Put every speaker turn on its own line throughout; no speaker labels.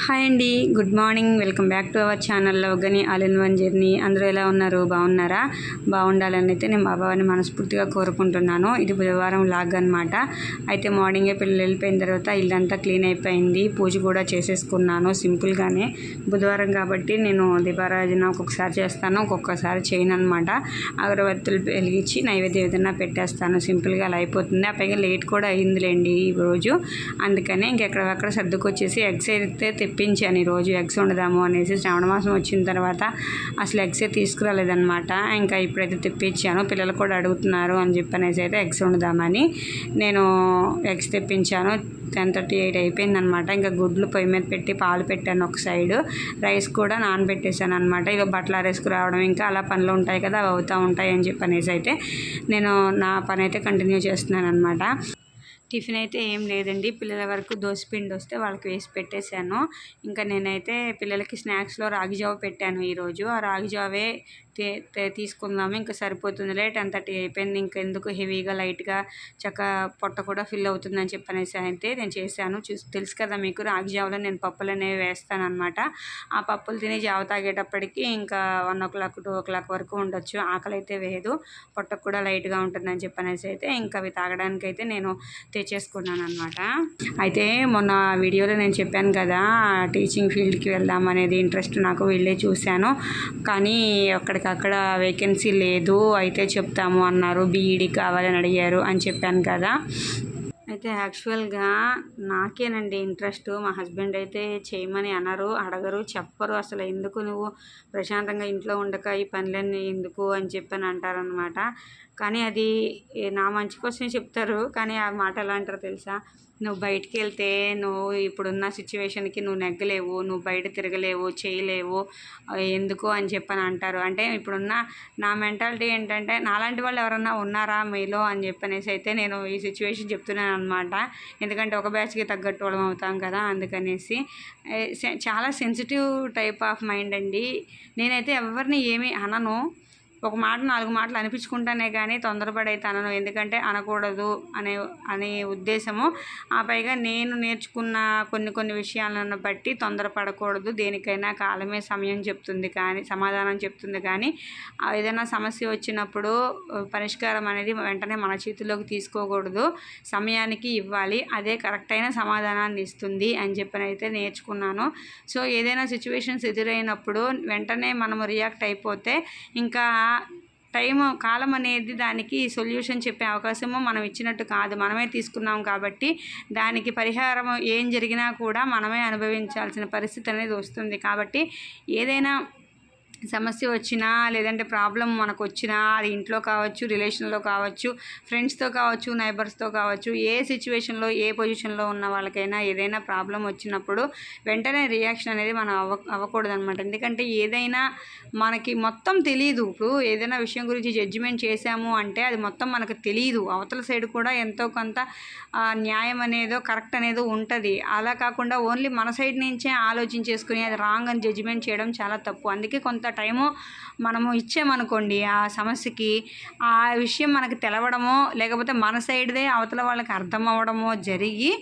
Hi అండి. Good morning. Welcome back to our ఛానల్లో గని ఆల్ ఇన్ వన్ జర్నీ. అందరూ ఎలా ఉన్నారు? బాగున్నారా? బాగుండాలని అయితే నేను బాబాని మనస్ఫూర్తిగా కోరుకుంటున్నాను. ఇది బుధవారం లాగ్ అనమాట అయితే మార్నింగే పిల్లలు వెళ్ళిపోయిన తర్వాత ఇల్లంతా క్లీన్ అయిపోయింది. పూజ కూడా చేసేసుకున్నాను సింపుల్గానే బుధవారం కాబట్టి నేను దీపారాధన ఒక్కొక్కసారి చేస్తాను ఒక్కొక్కసారి చేయను అనమాట అగరబత్తులు వెలిగించి నైవేద్యం ఏదైనా పెట్టేస్తాను. సింపుల్గా అలా అయిపోతుంది. ఆ పైగా లేట్ కూడా అయిందిలేండి ఈ రోజు. అందుకనే ఇంకెక్కడక్కడ సర్దుకొచ్చేసి ఎగ్స్ అయితే తెప్పించాను ఈరోజు ఎగ్స్ వండుదాము అనేసి శ్రావణ మాసం వచ్చిన తర్వాత అసలు ఎగ్సే తీసుకురాలేదనమాట ఇంకా ఇప్పుడైతే తెప్పించాను. పిల్లలు కూడా అడుగుతున్నారు అని చెప్పనేసి అయితే ఎగ్స్ వండుదామని. నేను ఎగ్స్ తెప్పించాను. టెన్ థర్టీ ఎయిట్ అయిపోయిందనమాట ఇంకా గుడ్లు పొయ్యి మీద పెట్టి పాలు పెట్టాను ఒక సైడు. రైస్ కూడా నానబెట్టేశాను అనమాట ఇక బట్టలు ఆరేసుకురావడం ఇంకా అలా పనులు ఉంటాయి కదా అవి అవుతూ ఉంటాయి అని చెప్పనేసి అయితే నేను నా పని అయితే కంటిన్యూ చేస్తున్నాను అనమాట టిఫిన్ అయితే ఏం లేదండి. పిల్లల వరకు పిండి వస్తే వాళ్ళకి వేసి పెట్టేశాను. ఇంకా నేనైతే పిల్లలకి స్నాక్స్లో రాగి జావ పెట్టాను ఈరోజు. ఆ రాగి జావే తీసుకుందాము. ఇంకా సరిపోతుందిలే టెన్ థర్టీ అయిపోయింది. ఇంకెందుకు హెవీగా లైట్గా చక్క పొట్ట కూడా ఫిల్ అవుతుందని చెప్పనేసి అయితే నేను చేశాను. చూసి తెలుసు కదా మీకు రాగి జావలో నేను పప్పులు అనేవి వేస్తాను అనమాట ఆ పప్పులు తిని జావ తాగేటప్పటికి ఇంకా one o'clock two o'clock వరకు ఉండొచ్చు. ఆకలి అయితే వేయదు. పొట్టకు కూడా లైట్గా ఉంటుందని చెప్పనేసి అయితే ఇంకా అవి తాగడానికి అయితే నేను తెచ్చేసుకున్నాను అనమాట అయితే మొన్న వీడియోలో నేను చెప్పాను కదా టీచింగ్ ఫీల్డ్కి వెళ్దాం అనేది ఇంట్రెస్ట్ నాకు వెళ్ళే చూశాను. కానీ అక్కడ అక్కడికక్కడ వేకెన్సీ లేదు అయితే చెప్తాము అన్నారు. బీఈడి కావాలని అడిగారు అని చెప్పాను కదా. అయితే యాక్చువల్గా నాకేనండి ఇంట్రెస్ట్. మా హస్బెండ్ అయితే చేయమని అనరు అడగరు చెప్పరు. అసలు ఎందుకు నువ్వు ప్రశాంతంగా ఇంట్లో ఉండక ఈ పనులన్నీ ఎందుకు అని చెప్పని అంటారనమాట కానీ అది నా మంచి కోసమే చెప్తారు. కానీ ఆ మాట ఎలా అంటారో తెలుసా? నువ్వు బయటికి వెళ్తే నువ్వు ఇప్పుడున్న సిచ్యువేషన్కి నువ్వు నెగ్గలేవు నువ్వు బయట తిరగలేవు చేయలేవు ఎందుకు అని చెప్పని అంటారు. అంటే ఇప్పుడున్న నా మెంటాలిటీ ఏంటంటే నాలాంటి వాళ్ళు ఎవరన్నా ఉన్నారా మీలో అని చెప్పనేసి అయితే నేను ఈ సిచ్యువేషన్ చెప్తున్నాను అనమాట ఎందుకంటే ఒక బ్యాచ్కి తగ్గట్టు వాళ్ళం అవుతాం కదా అందుకనేసి. సె- చాలా సెన్సిటివ్ టైప్ ఆఫ్ మైండ్ అండి. నేనైతే ఎవరిని ఏమీ అనను. ఒక మాట నాలుగు మాటలు అనిపించుకుంటానే కానీ తొందరపడైతే అనను ఎందుకంటే అనకూడదు అనే అనే ఉద్దేశము. ఆ పైగా నేను నేర్చుకున్న కొన్ని కొన్ని విషయాలను బట్టి తొందరపడకూడదు. దేనికైనా కాలమే సమయం చెప్తుంది కానీ సమాధానం చెప్తుంది కానీ ఏదైనా సమస్య వచ్చినప్పుడు పరిష్కారం అనేది వెంటనే మన చేతిలోకి తీసుకోకూడదు. సమయానికి ఇవ్వాలి. అదే కరెక్ట్ అయిన సమాధానాన్ని ఇస్తుంది అని చెప్పని అయితే నేర్చుకున్నాను. సో ఏదైనా సిచ్యువేషన్స్ ఎదురైనప్పుడు వెంటనే మనము రియాక్ట్ అయిపోతే ఇంకా టైం కాలం అనేది దానికి సొల్యూషన్ చెప్పే అవకాశము మనం ఇచ్చినట్టు కాదు. మనమే తీసుకున్నాం కాబట్టి దానికి పరిహారం ఏం జరిగినా కూడా మనమే అనుభవించాల్సిన పరిస్థితి అనేది వస్తుంది. కాబట్టి ఏదైనా సమస్య వచ్చినా లేదంటే ప్రాబ్లం మనకు వచ్చినా అది ఇంట్లో కావచ్చు రిలేషన్లో కావచ్చు ఫ్రెండ్స్తో కావచ్చు నైబర్స్తో కావచ్చు ఏ సిచ్యువేషన్లో ఏ పొజిషన్లో ఉన్న వాళ్ళకైనా ఏదైనా ప్రాబ్లం వచ్చినప్పుడు వెంటనే రియాక్షన్ అనేది మనం అవ్వ అవ్వకూడదు అనమాట ఎందుకంటే ఏదైనా మనకి మొత్తం తెలియదు ఇప్పుడు ఏదైనా విషయం గురించి జడ్జిమెంట్ చేశాము అంటే అది మొత్తం మనకు తెలియదు అవతల సైడ్ కూడా ఎంతో కొంత న్యాయం అనేదో కరెక్ట్ అనేదో ఉంటుంది. అలా కాకుండా ఓన్లీ మన సైడ్ నుంచే ఆలోచించేసుకుని అది రాంగ్ అని జడ్జిమెంట్ చేయడం చాలా తప్పు. అందుకే కొంత టైము మనము ఇచ్చామనుకోండి ఆ సమస్యకి ఆ విషయం మనకు తెలవడమో లేకపోతే మన సైడ్దే అవతల వాళ్ళకి అర్థం అవ్వడమో జరిగి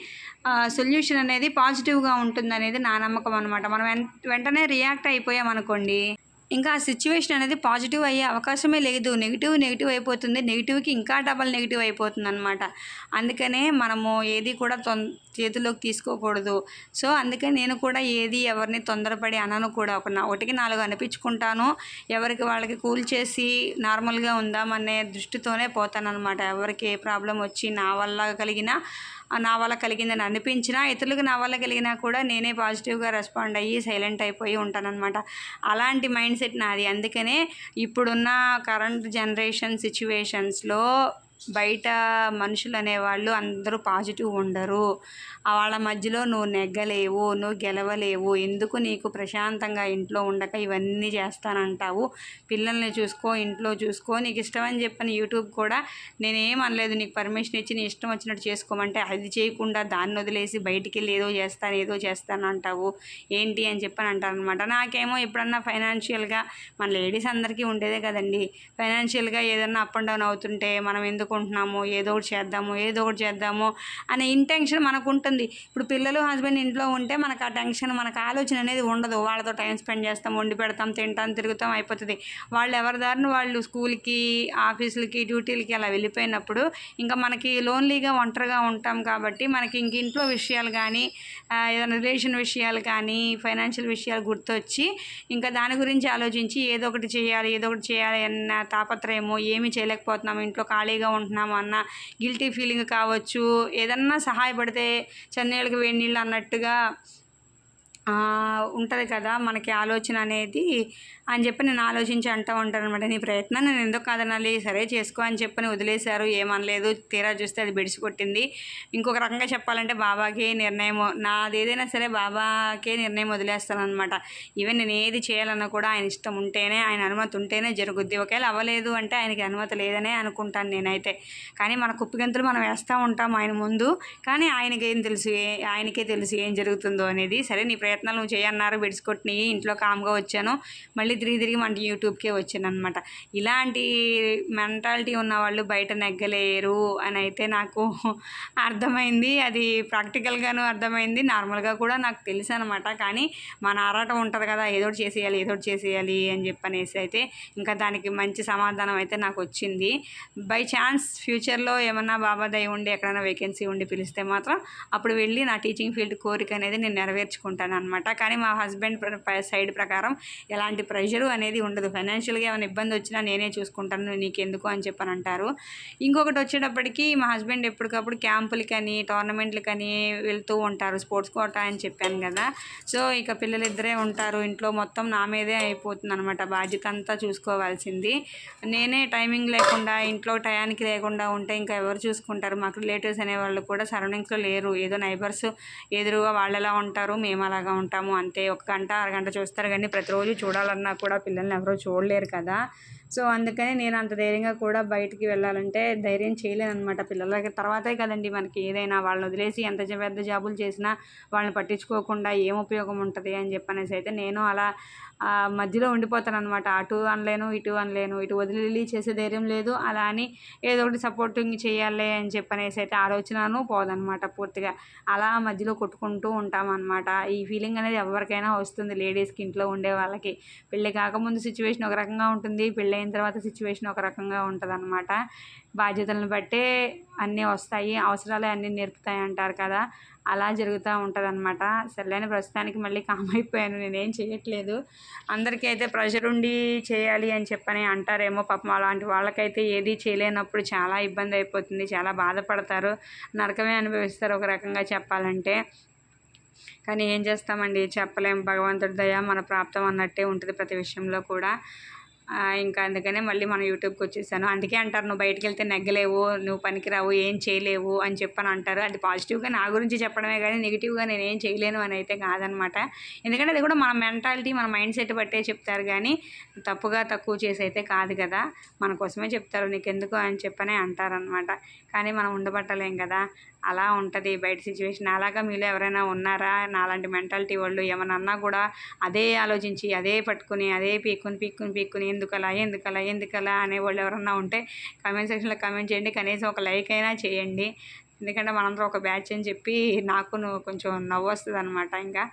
సొల్యూషన్ అనేది పాజిటివ్గా ఉంటుంది అనేది నా నమ్మకం అనమాట మనం వెంటనే రియాక్ట్ అయిపోయామనుకోండి ఇంకా ఆ సిచ్యువేషన్ అనేది పాజిటివ్ అయ్యే అవకాశమే లేదు. నెగిటివ్ నెగిటివ్ అయిపోతుంది. నెగిటివ్కి ఇంకా డబల్ నెగిటివ్ అయిపోతుంది అనమాట అందుకనే మనము ఏది కూడా తొం చేతిలోకి తీసుకోకూడదు. సో అందుకని నేను కూడా ఏది ఎవరిని తొందరపడి అనను కూడా. ఒక నా- ఒకటికి నాలుగు అనిపించుకుంటాను. ఎవరికి వాళ్ళకి కూల్ చేసి నార్మల్గా ఉందామనే దృష్టితోనే పోతానన్నమాట. ఎవరికి ఏ ప్రాబ్లం వచ్చి నా వల్ల కలిగిన నా వల్ల కలిగిందని అనిపించినా ఇతరులకు నా వల్ల కలిగినా కూడా నేనే పాజిటివ్గా రెస్పాండ్ అయ్యి సైలెంట్ అయిపోయి ఉంటానన్నమాట. అలాంటి మైండ్ సెట్ నాది. అందుకనే ఇప్పుడున్న కరెంట్ జనరేషన్ సిచ్యువేషన్స్లో బయట మనుషులు అనేవాళ్ళు అందరూ పాజిటివ్ ఉండరు. వాళ్ళ మధ్యలో నువ్వు నెగ్గలేవు నువ్వు గెలవలేవు ఎందుకు నీకు ప్రశాంతంగా ఇంట్లో ఉండక ఇవన్నీ చేస్తానంటావు? పిల్లల్ని చూసుకో ఇంట్లో చూసుకో నీకు ఇష్టమని చెప్పని యూట్యూబ్ కూడా నేనేం అనలేదు. నీకు పర్మిషన్ ఇచ్చి నీ ఇష్టం వచ్చినట్టు చేసుకోమంటే అది చేయకుండా దాన్ని వదిలేసి బయటికి వెళ్ళి ఏదో చేస్తాను ఏదో చేస్తాను అంటావు. ఏంటి అని చెప్పని అంటారనమాట నాకేమో ఎప్పుడన్నా ఫైనాన్షియల్గా మన లేడీస్ అందరికీ ఉండేదే కదండి. ఫైనాన్షియల్గా ఏదన్నా అప్ అండ్ డౌన్ అవుతుంటే మనం ఎందుకు చదువుకుంటున్నాము ఏదో ఒకటి చేద్దాము ఏదో ఒకటి చేద్దాము అనే ఇంటెన్షన్ మనకు ఉంటుంది ఇప్పుడు పిల్లలు హస్బెండ్ ఇంట్లో ఉంటే మనకు ఆ టెన్షన్ మనకు ఆలోచన అనేది ఉండదు. వాళ్ళతో టైం స్పెండ్ చేస్తాం వండి పెడతాం తింటాం తిరుగుతాం అయిపోతుంది. వాళ్ళు ఎవరి దారిని వాళ్ళు స్కూల్కి ఆఫీసులకి డ్యూటీలకి అలా వెళ్ళిపోయినప్పుడు ఇంకా మనకి లోన్లీగా ఒంటరిగా ఉంటాం కాబట్టి మనకి ఇంక ఇంట్లో విషయాలు కానీ ఏదైనా రిలేషన్ విషయాలు కానీ ఫైనాన్షియల్ విషయాలు గుర్తొచ్చి ఇంకా దాని గురించి ఆలోచించి ఏదో ఒకటి చేయాలి ఏదో ఒకటి చేయాలి అన్న తాపత్రయము ఏమీ చేయలేకపోతున్నాము ఇంట్లో ఖాళీగా ఉంటున్నాము అన్న గిల్టీ ఫీలింగ్ కావచ్చు. ఏదన్నా సహాయపడితే చన్నీళ్ళకి వేడి నీళ్ళు అన్నట్టుగా ఉంటుంది కదా మనకి ఆలోచన అనేది. అని చెప్పి నేను ఆలోచించి అంటూ ఉంటాను అనమాట నీ ప్రయత్నం నేను ఎందుకు కాదనాలి? సరే చేసుకో అని చెప్పని వదిలేశారు. ఏమనలేదు. తీరా చూస్తే అది బెడిసి కొట్టింది. ఇంకొక రకంగా చెప్పాలంటే బాబాకే నిర్ణయం నాది ఏదైనా సరే బాబాకే నిర్ణయం వదిలేస్తాను అనమాట ఈవెన్ నేను ఏది చేయాలన్నా కూడా ఆయన ఇష్టం ఉంటేనే ఆయన అనుమతి ఉంటేనే జరుగుద్ది. ఒకవేళ అవ్వలేదు అంటే ఆయనకి అనుమతి లేదనే అనుకుంటాను నేనైతే. కానీ మన కుప్పిగంతులు మనం వేస్తూ ఉంటాం ఆయన ముందు. కానీ ఆయనకి ఏం తెలుసు? ఏ ఆయనకే తెలుసు ఏం జరుగుతుందో అనేది. సరే నీ ప్రయత్నాలు నువ్వు చేయన్నారు బెడిసికొట్టినాయి ఇంట్లో కామ్గా వచ్చాను. మళ్ళీ తిరిగి తిరిగి మన యూట్యూబ్కే వచ్చాను అనమాట ఇలాంటి మెంటాలిటీ ఉన్న వాళ్ళు బయట నెగ్గలేరు అని అయితే నాకు అర్థమైంది. అది ప్రాక్టికల్గాను అర్థమైంది. నార్మల్గా కూడా నాకు తెలుసు అనమాట కానీ మన ఆరాటం ఉంటుంది కదా ఏదో చేసేయాలి ఏదో చేసేయాలి అని చెప్పనేసి అయితే ఇంకా దానికి మంచి సమాధానం అయితే నాకు వచ్చింది. బై ఛాన్స్ ఫ్యూచర్లో ఏమన్నా బాబా దయ ఉండి ఎక్కడైనా వేకెన్సీ ఉండి పిలిస్తే మాత్రం అప్పుడు వెళ్ళి నా టీచింగ్ ఫీల్డ్ కోరిక అనేది నేను నెరవేర్చుకుంటాను అనమాట కానీ మా హస్బెండ్ సైడ్ ప్రకారం ఎలాంటి ప్రెషర్ అనేది ఉండదు. ఫైనాన్షియల్గా ఏమైనా ఇబ్బంది వచ్చినా నేనే చూసుకుంటాను నీకెందుకు అని చెప్పని అంటారు. ఇంకొకటి వచ్చేటప్పటికి మా హస్బెండ్ ఎప్పటికప్పుడు క్యాంపులకని టోర్నమెంట్లకని వెళ్తూ ఉంటారు. స్పోర్ట్స్ కోటా అని చెప్పాను కదా. సో ఇక పిల్లలు ఇద్దరే ఉంటారు. ఇంట్లో మొత్తం నా మీదే అయిపోతుంది అనమాట బాధ్యత అంతా చూసుకోవాల్సింది. నేనే టైమింగ్ లేకుండా ఇంట్లో టయానికి లేకుండా ఉంటే ఇంకా ఎవరు చూసుకుంటారు? మాకు రిలేటివ్స్ అనేవాళ్ళు కూడా సరౌండింగ్స్లో లేరు. ఏదో నైబర్స్ ఎదురుగా వాళ్ళు ఎలా ఉంటారు. మేము అలాగా ఉంటాము. అంతే. ఒక గంట అరగంట చూస్తారు కానీ ప్రతిరోజు చూడాలన్నా కూడా పిల్లల్ని ఎవరో చూడలేరు కదా. సో అందుకని నేను అంత ధైర్యంగా కూడా బయటికి వెళ్ళాలంటే ధైర్యం చేయలేను అనమాట పిల్లలకి. తర్వాతే కదండి మనకి ఏదైనా వాళ్ళని వదిలేసి ఎంత పెద్ద జాబులు చేసినా వాళ్ళని పట్టించుకోకుండా ఏం ఉపయోగం ఉంటుంది అని చెప్పనేసి అయితే నేను అలా మధ్యలో ఉండిపోతాను అనమాట అటు అనలేను ఇటు అనలేను ఇటు వదిలి చేసే ధైర్యం లేదు అలా అని ఏదో ఒకటి సపోర్టింగ్ చేయాలి అని చెప్పనేసి అయితే ఆలోచనను పోదనమాట పూర్తిగా. అలా మధ్యలో కొట్టుకుంటూ ఉంటామన్నమాట. ఈ ఫీలింగ్ అనేది ఎవరికైనా వస్తుంది లేడీస్కి ఇంట్లో ఉండే వాళ్ళకి. పెళ్ళి కాకముందు సిచ్యువేషన్ ఒక రకంగా ఉంటుంది పెళ్ళి అయిన తర్వాత సిచ్యువేషన్ ఒక రకంగా ఉంటుంది అనమాట బాధ్యతలను బట్టే అన్నీ వస్తాయి అవసరాలే అన్నీ నేర్పుతాయి అంటారు కదా. అలా జరుగుతూ ఉంటుంది అనమాట సర్లేని ప్రస్తుతానికి మళ్ళీ కామ్ అయిపోయాను నేనేం చేయట్లేదు అందరికీ అయితే ప్రెషర్ ఉండి చేయాలి అని చెప్పని అంటారేమో పాపం అలాంటి వాళ్ళకైతే ఏది చేయలేనప్పుడు చాలా ఇబ్బంది అయిపోతుంది చాలా బాధపడతారు నరకమే అనుభవిస్తారు ఒక రకంగా చెప్పాలంటే. కానీ ఏం చేస్తామండి? చెప్పలేం. భగవంతుడి దయ మన ప్రాప్తం అన్నట్టే ఉంటుంది ప్రతి విషయంలో కూడా. ఇంకా అందుకనే మళ్ళీ మన యూట్యూబ్కి వచ్చేసాను. అందుకే అంటారు నువ్వు బయటకు వెళ్తే నెగ్గలేవు నువ్వు పనికిరావు ఏం చేయలేవు అని చెప్పని అంటారు. అది పాజిటివ్గా నా గురించి చెప్పడమే కానీ నెగిటివ్గా నేను ఏం చేయలేను అని అయితే కాదనమాట. ఎందుకంటే అది కూడా మన మెంటాలిటీ మన మైండ్ సెట్ బట్టే చెప్తారు కానీ తప్పుగా తక్కువ చేసి అయితే కాదు కదా. మన కోసమే చెప్తారు నీకెందుకు అని చెప్పనే అంటారనమాట. కానీ మనం ఉండబట్టలేం కదా. అలా ఉంటుంది బయట సిచ్యువేషన్ అలాగా మీలో ఎవరైనా ఉన్నారా? నాలాంటి మెంటాలిటీ వాళ్ళు ఏమన్నా అన్నా కూడా అదే ఆలోచించి అదే పట్టుకుని అదే పీక్కుని పీక్కుని పీక్కుని ఎందుకలా ఎందుకలా ఎందుకలా అనేవాళ్ళు ఎవరన్నా ఉంటే కామెంట్ సెక్షన్లో కామెంట్ చేయండి. కనీసం ఒక లైక్ అయినా చేయండి. ఎందుకంటే మనందరం ఒక బ్యాచ్ అని చెప్పి నాకు నువ్వు కొంచెం నవ్వు వస్తుంది అనమాట ఇంకా.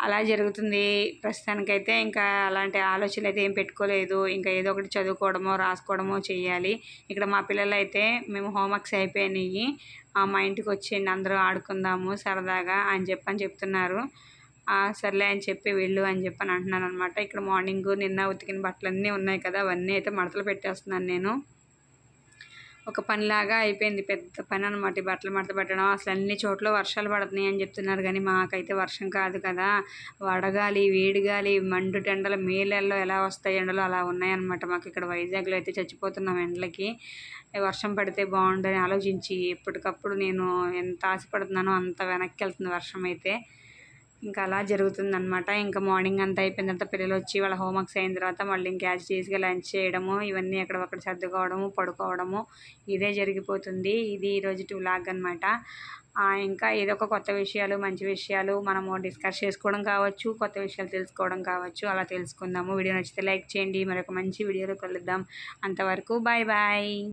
అలా జరుగుతుంది. ప్రస్తుతానికైతే ఇంకా అలాంటి ఆలోచనలు అయితే ఏం పెట్టుకోలేదు. ఇంకా ఏదో ఒకటి చదువుకోవడమో రాసుకోవడమో చేయాలి ఇక్కడ మా పిల్లలు అయితే మేము హోంవర్క్స్ అయిపోయినాయి. మా ఇంటికి వచ్చేయండి అందరూ ఆడుకుందాము సరదాగా అని చెప్పని చెప్తున్నారు. సర్లే అని చెప్పి వెళ్ళు అని చెప్పని అంటున్నాను అనమాట ఇక్కడ మార్నింగ్ నిన్న ఉతికిన బట్టలన్నీ ఉన్నాయి కదా అవన్నీ అయితే మడతలు పెట్టేస్తున్నాను నేను. ఒక పనిలాగా అయిపోయింది. పెద్ద పని అనమాట ఈ బట్టలు మడత పెట్టడం. అసలు అన్ని చోట్ల వర్షాలు పడుతున్నాయి అని చెప్తున్నారు. కానీ మాకైతే వర్షం కాదు కదా. వడగాలి వేడిగాలి మండు ఎండలు మేలల్లో ఎలా వస్తాయి ఎండలు అలా ఉన్నాయన్నమాట. మాకు ఇక్కడ వైజాగ్లో అయితే చచ్చిపోతున్నాం ఎండలకి. వర్షం పడితే బాగుండని ఆలోచించి ఎప్పటికప్పుడు నేను ఎంత ఆశపడుతున్నానో అంత వెనక్కి వెళ్తుంది వర్షం అయితే. ఇంకా అలా జరుగుతుందన్నమాట. ఇంకా మార్నింగ్ అంతా అయిపోయిన తర్వాత పిల్లలు వచ్చి వాళ్ళ హోంవర్క్స్ అయిన తర్వాత మళ్ళీ ఇంకా యాజ్ చేసిగా లంచ్ చేయడము ఇవన్నీ ఎక్కడొక్కడ సర్దుకోవడము పడుకోవడము ఇదే జరిగిపోతుంది. ఇది ఈరోజు టూ లాగ్ అనమాట ఇంకా ఏదో ఒక కొత్త విషయాలు మంచి విషయాలు మనము డిస్కస్ చేసుకోవడం కావచ్చు కొత్త విషయాలు తెలుసుకోవడం కావచ్చు అలా తెలుసుకుందాము. వీడియో నచ్చితే లైక్ చేయండి. మరొక మంచి వీడియోలో కలుద్దాం. అంతవరకు బాయ్ బాయ్.